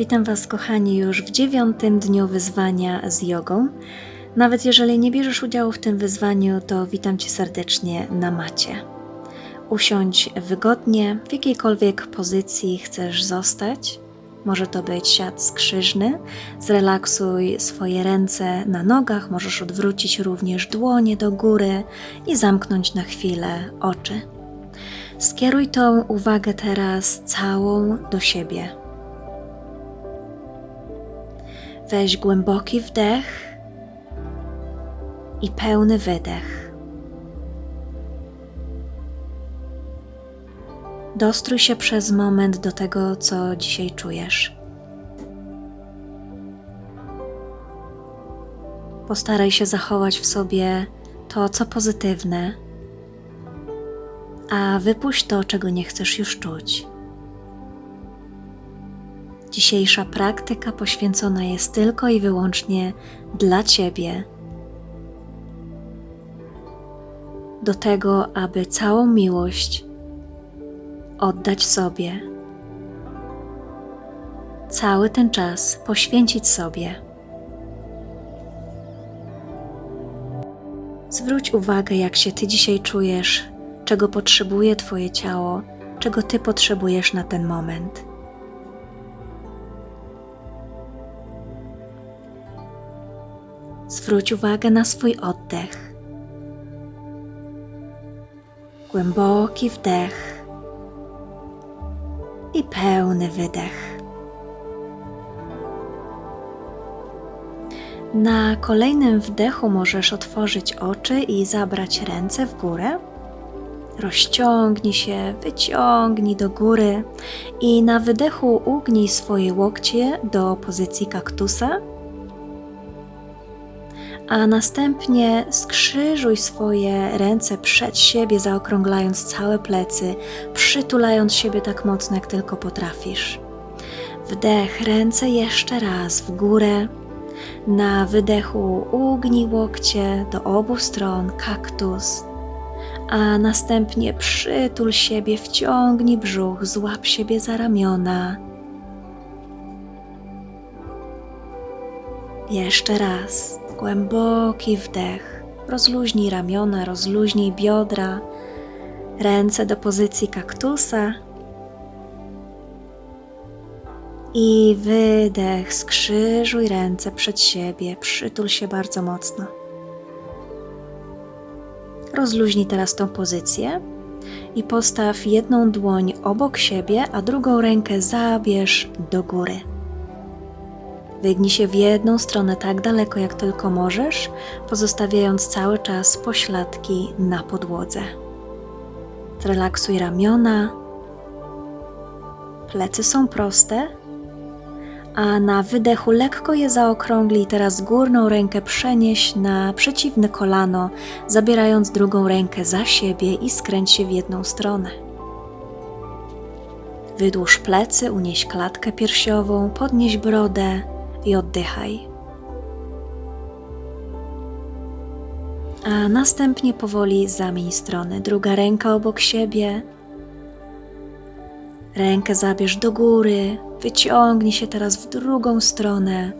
Witam Was, kochani, już w dziewiątym dniu wyzwania z jogą. Nawet jeżeli nie bierzesz udziału w tym wyzwaniu, to witam Cię serdecznie na macie. Usiądź wygodnie, w jakiejkolwiek pozycji chcesz zostać. Może to być siat skrzyżny. Zrelaksuj swoje ręce na nogach, możesz odwrócić również dłonie do góry i zamknąć na chwilę oczy. Skieruj tą uwagę teraz całą do siebie. Weź głęboki wdech i pełny wydech. Dostrój się przez moment do tego, co dzisiaj czujesz. Postaraj się zachować w sobie to, co pozytywne, a wypuść to, czego nie chcesz już czuć. Dzisiejsza praktyka poświęcona jest tylko i wyłącznie dla Ciebie. Do tego, aby całą miłość oddać sobie. Cały ten czas poświęcić sobie. Zwróć uwagę, jak się Ty dzisiaj czujesz, czego potrzebuje Twoje ciało, czego Ty potrzebujesz na ten moment. Zwróć uwagę na swój oddech. Głęboki wdech i pełny wydech. Na kolejnym wdechu możesz otworzyć oczy i zabrać ręce w górę. Rozciągnij się, wyciągnij do góry i na wydechu ugnij swoje łokcie do pozycji kaktusa a następnie skrzyżuj swoje ręce przed siebie, zaokrąglając całe plecy, przytulając siebie tak mocno, jak tylko potrafisz. Wdech, ręce jeszcze raz w górę. Na wydechu ugnij łokcie do obu stron, kaktus, a następnie przytul siebie, wciągnij brzuch, złap siebie za ramiona. Jeszcze raz. Głęboki wdech. Rozluźnij ramiona, rozluźnij biodra, ręce do pozycji kaktusa. I wydech, skrzyżuj ręce przed siebie, przytul się bardzo mocno. Rozluźnij teraz tą pozycję i postaw jedną dłoń obok siebie, a drugą rękę zabierz do góry. Wygnij się w jedną stronę tak daleko, jak tylko możesz, pozostawiając cały czas pośladki na podłodze. Zrelaksuj ramiona. Plecy są proste, a na wydechu lekko je zaokrąglij. Teraz górną rękę przenieś na przeciwne kolano, zabierając drugą rękę za siebie i skręć się w jedną stronę. Wydłuż plecy, unieś klatkę piersiową, podnieś brodę i oddychaj. A następnie powoli zamień strony. Druga ręka obok siebie. Rękę zabierz do góry, wyciągnij się teraz w drugą stronę.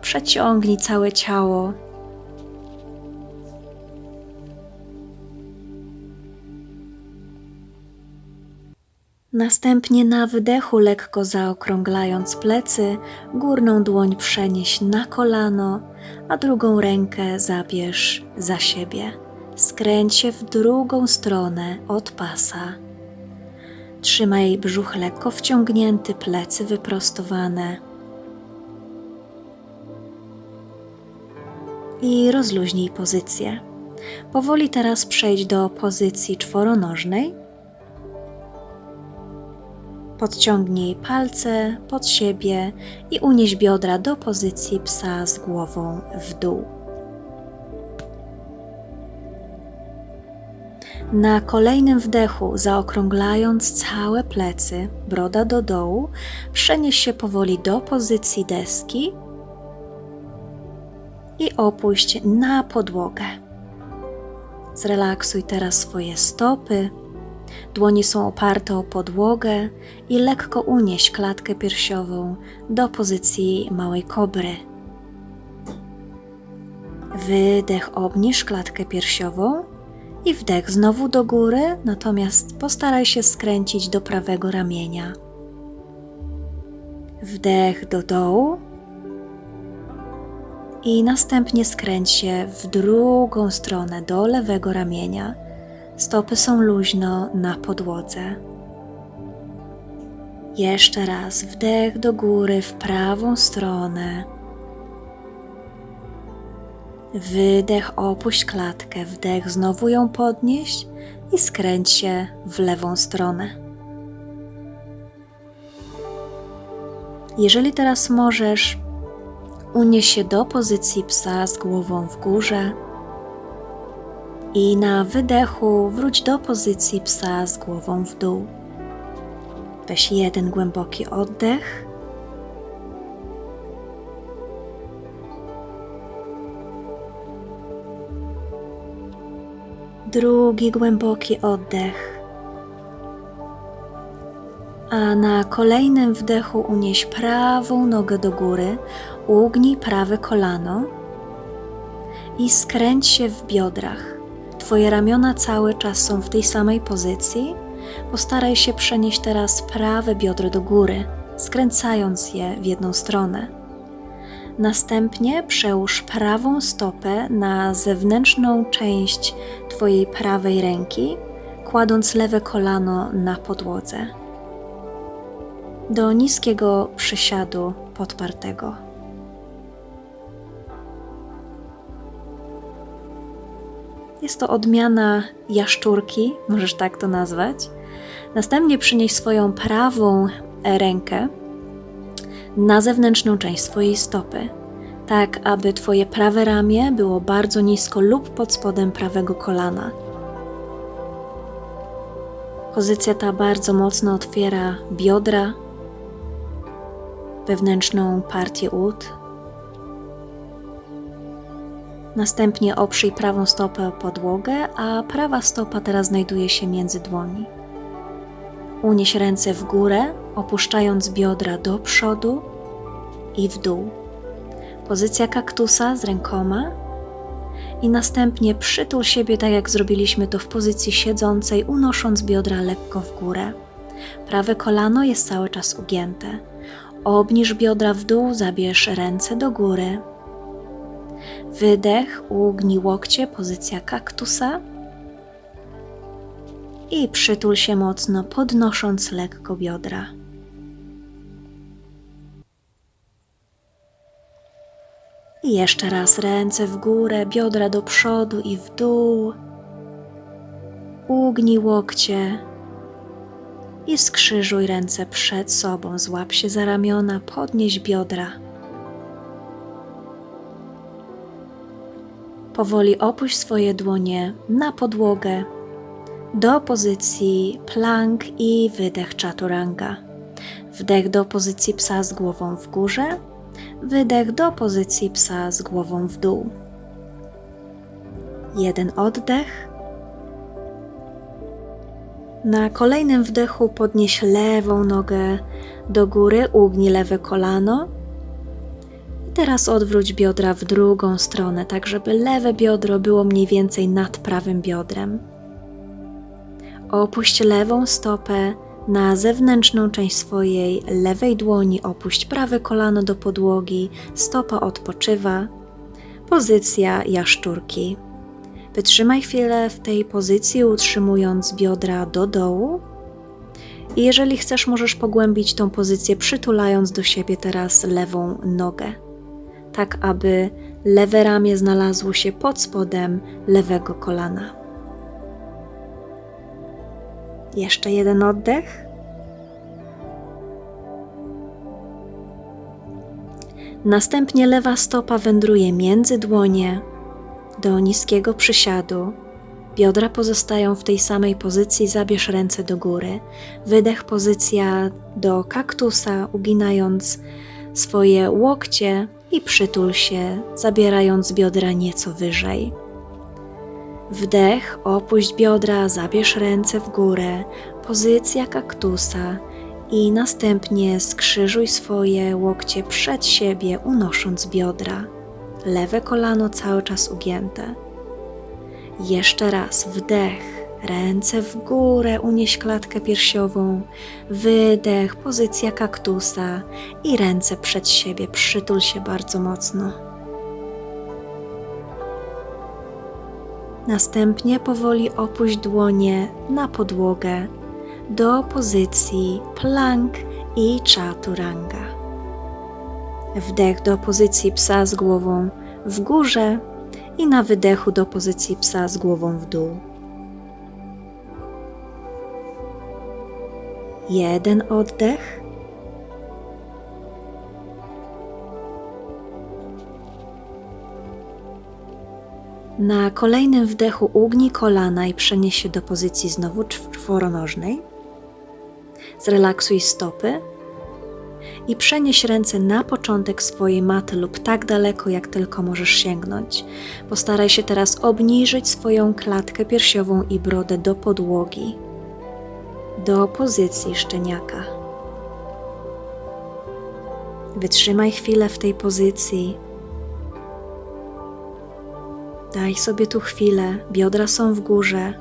Przeciągnij całe ciało. Następnie na wydechu, lekko zaokrąglając plecy, górną dłoń przenieś na kolano, a drugą rękę zabierz za siebie. Skręć się w drugą stronę od pasa. Trzymaj brzuch lekko wciągnięty, plecy wyprostowane. I rozluźnij pozycję. Powoli teraz przejdź do pozycji czworonożnej Podciągnij palce pod siebie i unieś biodra do pozycji psa z głową w dół. Na kolejnym wdechu, zaokrąglając całe plecy, broda do dołu, przenieś się powoli do pozycji deski i opuść na podłogę. Zrelaksuj teraz swoje stopy, Dłonie są oparte o podłogę i lekko unieś klatkę piersiową do pozycji małej kobry. Wydech, obniż klatkę piersiową i wdech znowu do góry, natomiast postaraj się skręcić do prawego ramienia. Wdech do dołu i następnie skręć się w drugą stronę do lewego ramienia. Stopy są luźno na podłodze. Jeszcze raz wdech do góry w prawą stronę. Wydech, opuść klatkę, wdech, znowu ją podnieść i skręć się w lewą stronę. Jeżeli teraz możesz, unieś się do pozycji psa z głową w górze i na wydechu wróć do pozycji psa z głową w dół. Weź jeden głęboki oddech. Drugi głęboki oddech. A na kolejnym wdechu unieś prawą nogę do góry, ugnij prawe kolano i skręć się w biodrach. Twoje ramiona cały czas są w tej samej pozycji. Postaraj się przenieść teraz prawe biodro do góry, skręcając je w jedną stronę. Następnie przełóż prawą stopę na zewnętrzną część Twojej prawej ręki, kładąc lewe kolano na podłodze. Do niskiego przysiadu podpartego. Jest to odmiana jaszczurki, możesz tak to nazwać. Następnie przynieś swoją prawą rękę na zewnętrzną część swojej stopy, tak aby Twoje prawe ramię było bardzo nisko lub pod spodem prawego kolana. Pozycja ta bardzo mocno otwiera biodra, wewnętrzną partię ud. Następnie oprzyj prawą stopę o podłogę, a prawa stopa teraz znajduje się między dłoni. Unieś ręce w górę, opuszczając biodra do przodu i w dół. Pozycja kaktusa z rękoma i następnie przytul siebie tak jak zrobiliśmy to w pozycji siedzącej, unosząc biodra lekko w górę. Prawe kolano jest cały czas ugięte. Obniż biodra w dół, zabierz ręce do góry. Wydech, ugnij łokcie, pozycja kaktusa i przytul się mocno, podnosząc lekko biodra. I jeszcze raz ręce w górę, biodra do przodu i w dół. Ugnij łokcie i skrzyżuj ręce przed sobą. Złap się za ramiona, podnieś biodra. Powoli opuść swoje dłonie na podłogę do pozycji plank i wydech chaturanga. Wdech do pozycji psa z głową w górze, wydech do pozycji psa z głową w dół. Jeden oddech. Na kolejnym wdechu podnieś lewą nogę do góry, ugnij lewe kolano. Teraz odwróć biodra w drugą stronę, tak żeby lewe biodro było mniej więcej nad prawym biodrem. Opuść lewą stopę na zewnętrzną część swojej lewej dłoni, opuść prawe kolano do podłogi, stopa odpoczywa. Pozycja jaszczurki. Wytrzymaj chwilę w tej pozycji, utrzymując biodra do dołu. I jeżeli chcesz, możesz pogłębić tą pozycję, przytulając do siebie teraz lewą nogę, tak aby lewe ramię znalazło się pod spodem lewego kolana. Jeszcze jeden oddech. Następnie lewa stopa wędruje między dłonie do niskiego przysiadu. Biodra pozostają w tej samej pozycji, zabierz ręce do góry. Wydech, pozycja do kaktusa, uginając swoje łokcie i przytul się, zabierając biodra nieco wyżej. Wdech, opuść biodra, zabierz ręce w górę, pozycja kaktusa i następnie skrzyżuj swoje łokcie przed siebie, unosząc biodra. Lewe kolano cały czas ugięte. Jeszcze raz wdech, ręce w górę, unieś klatkę piersiową, wydech, pozycja kaktusa i ręce przed siebie, przytul się bardzo mocno. Następnie powoli opuść dłonie na podłogę do pozycji plank i chaturanga. Wdech do pozycji psa z głową w górze i na wydechu do pozycji psa z głową w dół. Jeden oddech. Na kolejnym wdechu ugnij kolana i przenieś się do pozycji znowu czworonożnej. Zrelaksuj stopy i przenieś ręce na początek swojej maty lub tak daleko, jak tylko możesz sięgnąć. Postaraj się teraz obniżyć swoją klatkę piersiową i brodę do podłogi, do pozycji szczeniaka. Wytrzymaj chwilę w tej pozycji. Daj sobie tu chwilę, biodra są w górze.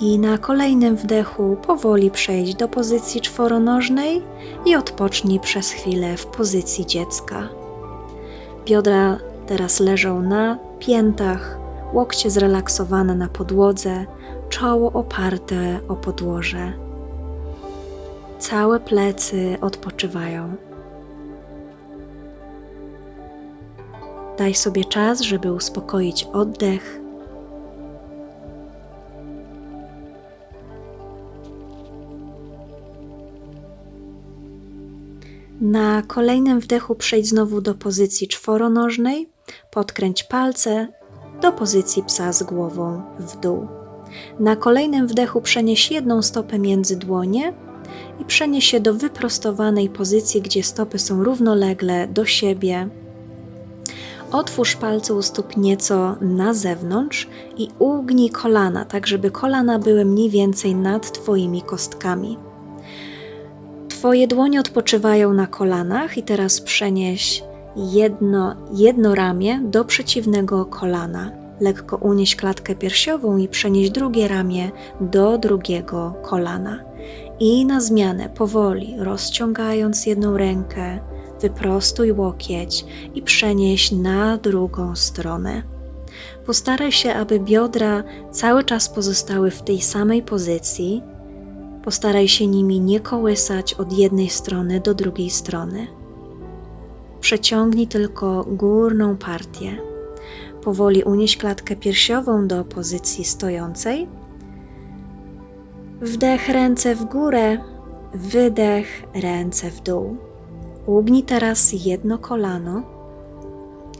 I na kolejnym wdechu powoli przejdź do pozycji czworonożnej i odpocznij przez chwilę w pozycji dziecka. Biodra teraz leżą na piętach, łokcie zrelaksowane na podłodze, czoło oparte o podłoże. Całe plecy odpoczywają. Daj sobie czas, żeby uspokoić oddech. Na kolejnym wdechu przejdź znowu do pozycji czworonożnej, podkręć palce do pozycji psa z głową w dół. Na kolejnym wdechu przenieś jedną stopę między dłonie i przenieś się do wyprostowanej pozycji, gdzie stopy są równolegle do siebie Otwórz palce u stóp nieco na zewnątrz i ugnij kolana, tak żeby kolana były mniej więcej nad Twoimi kostkami. Twoje dłonie odpoczywają na kolanach i teraz przenieś jedno, jedno ramię do przeciwnego kolana. Lekko unieś klatkę piersiową i przenieś drugie ramię do drugiego kolana. I na zmianę powoli rozciągając jedną rękę, wyprostuj łokieć i przenieś na drugą stronę. Postaraj się, aby biodra cały czas pozostały w tej samej pozycji. Postaraj się nimi nie kołysać od jednej strony do drugiej strony. Przeciągnij tylko górną partię. Powoli unieś klatkę piersiową do pozycji stojącej. Wdech ręce w górę, wydech ręce w dół. Ugnij teraz jedno kolano,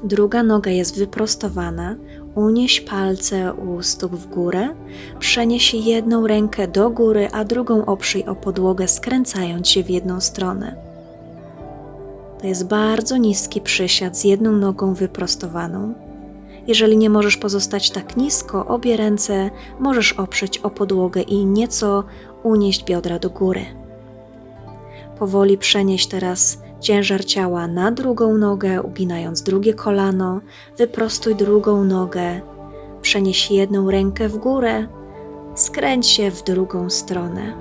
druga noga jest wyprostowana, unieś palce u stóp w górę, przenieś jedną rękę do góry, a drugą oprzyj o podłogę, skręcając się w jedną stronę. To jest bardzo niski przysiad z jedną nogą wyprostowaną. Jeżeli nie możesz pozostać tak nisko, obie ręce możesz oprzeć o podłogę i nieco unieść biodra do góry. Powoli przenieś teraz ciężar ciała na drugą nogę, uginając drugie kolano, wyprostuj drugą nogę, przenieś jedną rękę w górę, skręć się w drugą stronę.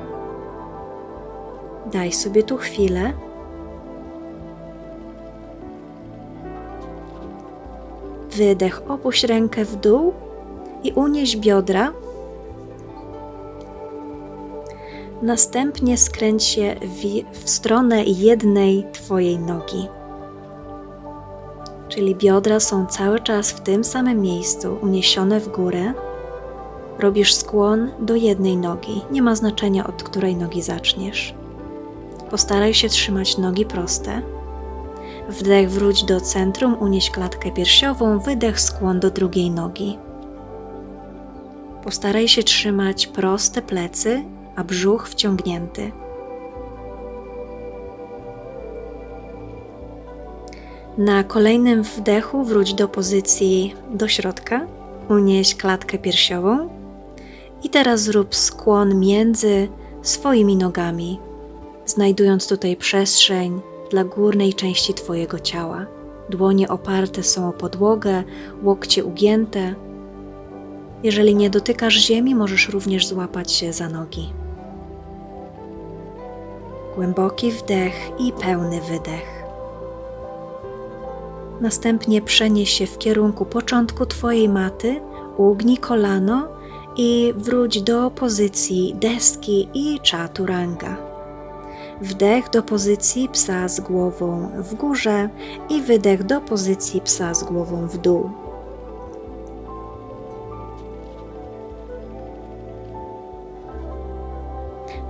Daj sobie tu chwilę. Wydech, opuść rękę w dół i unieś biodra Następnie skręć się w, w stronę jednej Twojej nogi. Czyli biodra są cały czas w tym samym miejscu, uniesione w górę. Robisz skłon do jednej nogi, nie ma znaczenia od której nogi zaczniesz. Postaraj się trzymać nogi proste. Wdech wróć do centrum, unieś klatkę piersiową, wydech skłon do drugiej nogi. Postaraj się trzymać proste plecy a brzuch wciągnięty. Na kolejnym wdechu wróć do pozycji do środka, unieś klatkę piersiową i teraz zrób skłon między swoimi nogami, znajdując tutaj przestrzeń dla górnej części Twojego ciała. Dłonie oparte są o podłogę, łokcie ugięte. Jeżeli nie dotykasz ziemi, możesz również złapać się za nogi. Głęboki wdech i pełny wydech. Następnie przenieś się w kierunku początku Twojej maty, ugnij kolano i wróć do pozycji deski i czaturanga. Wdech do pozycji psa z głową w górze i wydech do pozycji psa z głową w dół.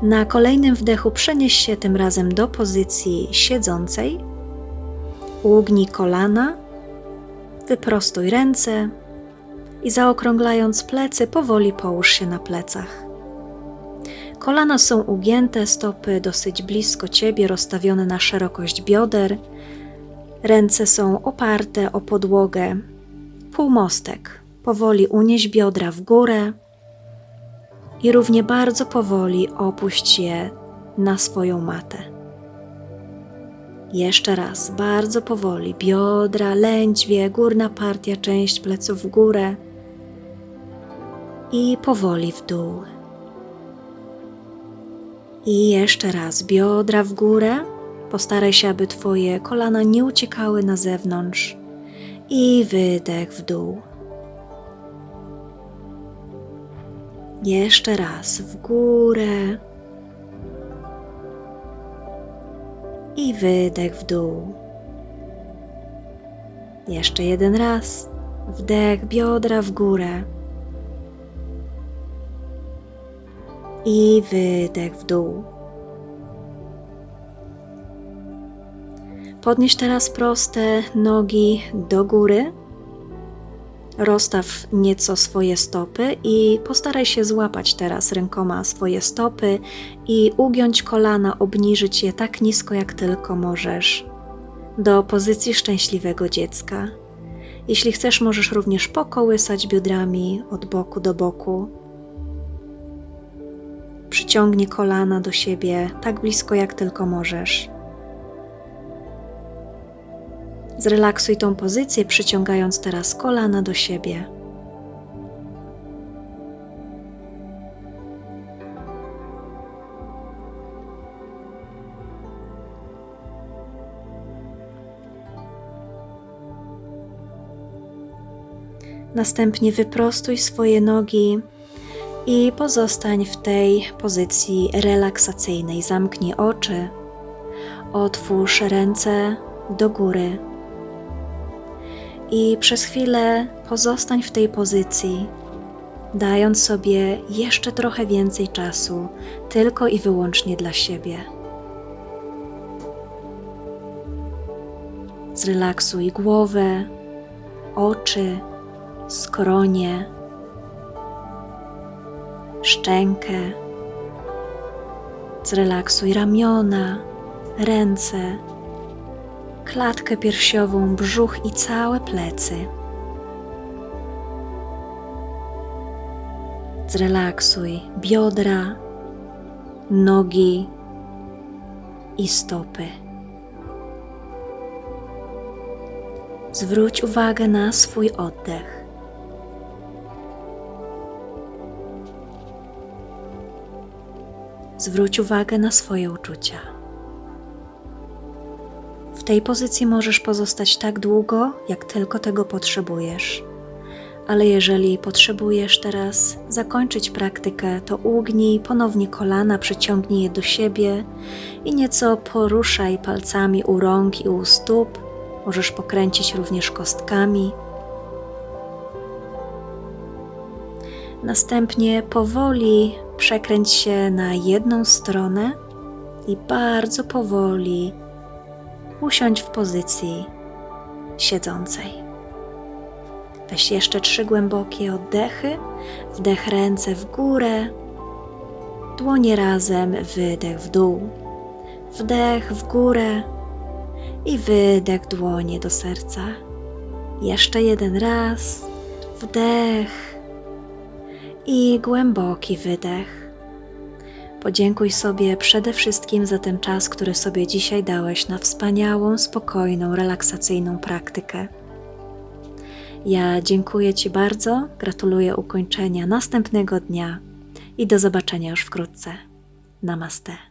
Na kolejnym wdechu przenieś się tym razem do pozycji siedzącej. Ugnij kolana, wyprostuj ręce i zaokrąglając plecy, powoli połóż się na plecach. Kolana są ugięte, stopy dosyć blisko ciebie, rozstawione na szerokość bioder. Ręce są oparte o podłogę. Półmostek. Powoli unieś biodra w górę i równie bardzo powoli opuść je na swoją matę. Jeszcze raz, bardzo powoli, biodra, lędźwie, górna partia, część pleców w górę i powoli w dół. I jeszcze raz, biodra w górę. Postaraj się, aby Twoje kolana nie uciekały na zewnątrz. I wydech w dół. Jeszcze raz w górę. I wydech w dół. Jeszcze jeden raz. Wdech, biodra w górę. I wydech w dół. Podnieś teraz proste nogi do góry Rozstaw nieco swoje stopy i postaraj się złapać teraz rękoma swoje stopy i ugiąć kolana, obniżyć je tak nisko jak tylko możesz, do pozycji szczęśliwego dziecka. Jeśli chcesz, możesz również pokołysać biodrami od boku do boku. Przyciągnij kolana do siebie tak blisko jak tylko możesz. Zrelaksuj tą pozycję, przyciągając teraz kolana do siebie. Następnie wyprostuj swoje nogi i pozostań w tej pozycji relaksacyjnej. Zamknij oczy, otwórz ręce do góry i przez chwilę pozostań w tej pozycji, dając sobie jeszcze trochę więcej czasu tylko i wyłącznie dla siebie. Zrelaksuj głowę, oczy, skronie, szczękę. Zrelaksuj ramiona, ręce klatkę piersiową, brzuch i całe plecy. Zrelaksuj biodra, nogi i stopy. Zwróć uwagę na swój oddech. Zwróć uwagę na swoje uczucia. W tej pozycji możesz pozostać tak długo, jak tylko tego potrzebujesz. Ale jeżeli potrzebujesz teraz zakończyć praktykę, to ugnij ponownie kolana, przyciągnij je do siebie i nieco poruszaj palcami u rąk i u stóp. Możesz pokręcić również kostkami. Następnie powoli przekręć się na jedną stronę i bardzo powoli usiądź w pozycji siedzącej. Weź jeszcze trzy głębokie oddechy. Wdech ręce w górę, dłonie razem, wydech w dół. Wdech w górę i wydech dłonie do serca. Jeszcze jeden raz. Wdech i głęboki wydech. Podziękuj sobie przede wszystkim za ten czas, który sobie dzisiaj dałeś na wspaniałą, spokojną, relaksacyjną praktykę. Ja dziękuję Ci bardzo, gratuluję ukończenia następnego dnia i do zobaczenia już wkrótce. Namaste.